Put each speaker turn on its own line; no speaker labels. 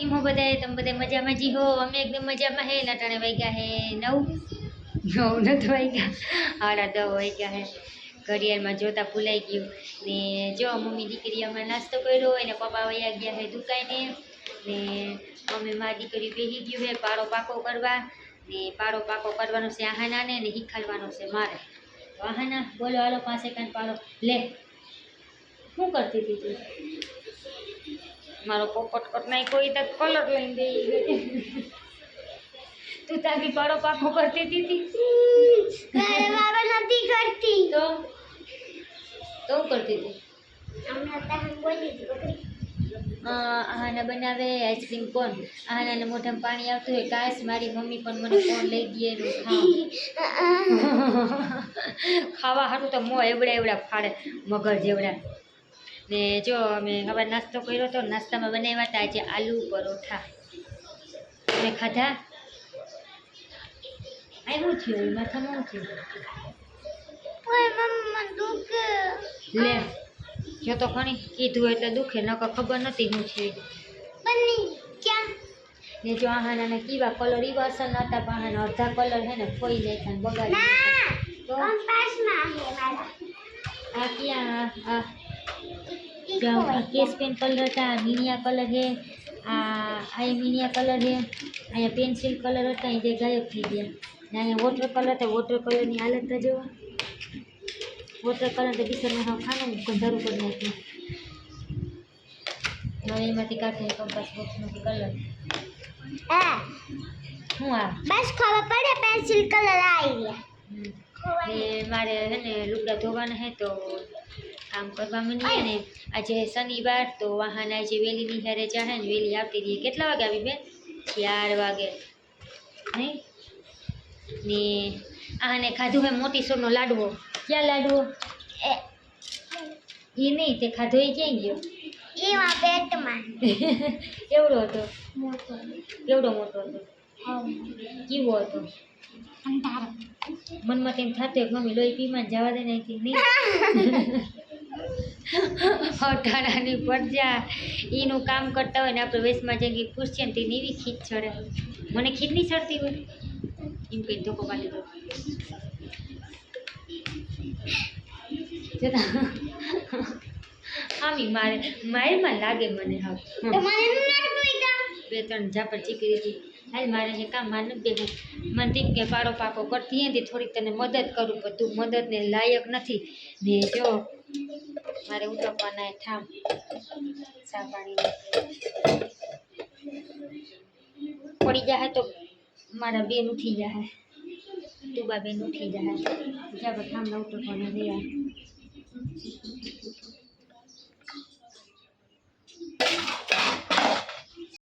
કેમ હો બધાય? તમે બધા મજામાં જી હો? અમે એકદમ મજામાં હે. નટાણે વાગ્યા હે નવ? નવ નથી વાગ્યા. આડા દવ વાગ્યા હે. ઘડિયાળમાં જોતા ભૂલાઈ ગયું. ને જો, મમ્મી દીકરી અમે નાસ્તો કર્યો એને પપ્પા વયા ગયા હે દુકાને. ને અમે મારી દીકરી બેસી ગયું હે પારો પાકો કરવા. ને પારો પાકો કરવાનો છે આહાનાને ને શીખવાડવાનો છે મારે. તો આહાના, બોલો, હાલો પાસે કાંઈ પારો લે, શું કરતી હતી તું? મારો પોપટ કટ નાખ્યો કોઈ તો કલર લઈને દે તું તારી પાડો પાકો કરતી હતી
નથી કરતી.
તો? તો કરતી હતી? આહાના બનાવે આઈસ્ક્રીમ કોણ? આહાનાને મોઢામાં પાણી આવતું હોય કાશ મારી મમ્મી પણ મને કોણ લઈ એનું ખાવ. ખાવા સારું તો મો એવડા એવડા ફાડે મગર જેવડા. ને જો અમે હવે નાસ્તો કર્યો હતો નાસ્તામાં બનાવ્યા હતા આજે આલુ પરોઠા. તમે ખાધા? આવ્યું થયું માથામાં થયું?
ઓય મમ્મા દુખ.
લે જો તો ખણી કીધું એટલે દુખે નકર ખબર નથી હું છે. ને જો આહાના કીવા કલર ઈ વાસણ હતા પણ આહાના અડધા કલર હે ને ખોઈ જાય ને બગાડી તો? આ ક્યાં? આ.
ખોવાઈ
કેસ પેન કલર હતા મીણિયા કલર છે આ આ મીણિયા કલર હે અહીંયા પેન્સિલ કલર હતા એ જે ગાયબ થઈ ગયા. ને અહીંયા વોટર કલર હતા વોટર કલરની હાલત તો જુઓ વોટર કલર તો બિસરમાં હાવ ખાનું ગંધારું કરી નાખ્યું હવે એમાંથી કાઢે કંપાસ બોક્સમાંથી કલર
હા
આ?
બસ ખબર પડે પેન્સિલ કલર આવી ગયા.
મારે હે ને લુગડા ધોવાના હે તો કામ કરવા માંડીએ ને આજે શનિવાર તો વાહન આજે વહેલી નિહારે જાહે ને વહેલી આવતી રહીએ. કેટલા વાગે આવી બેન? ચાર વાગે. નહીં ને આને ખાધું હે મોટી સોરનો લાડવો. ક્યાં લાડવો?
એ
એ નહીં તે ખાધો એ ક્યાં ગયો?
એવા પેટમાં.
કેવડો હતો?
મોટો.
કેવડો મોટો હતો? કેવો હતો? મનમાં તેમ થતું મમ્મી લોહી પીમાં જવા દે નહીં નહીં? અટાણાની પડજા એનું કામ કરતા હોય ને આપણે વેસમાં જંગી પૂછીએ ને તેની એવી ખીચ ચડે. મને ખીચ નહીં ચડતી હોય? એમ કંઈ ધોકો પાડી દો જતા આમી મારે મારમાં લાગે મને
પૂછતા
બે ત્રણ ઝાપડ ચીકી હતી. હાલ મારે હે કામ મારે નથી તેમ કે પાડો પાકો કરતી હતી થોડીક તને મદદ કરું, પણ તું મદદને લાયક નથી. ને જો, મારે ઉતરવાના થામ. ચા પાણી પડી જાય તો મારા બેન ઉઠી જાય તું બા બેન ઉઠી જાય જા થામ ના ઉતરવાના રહ્યા.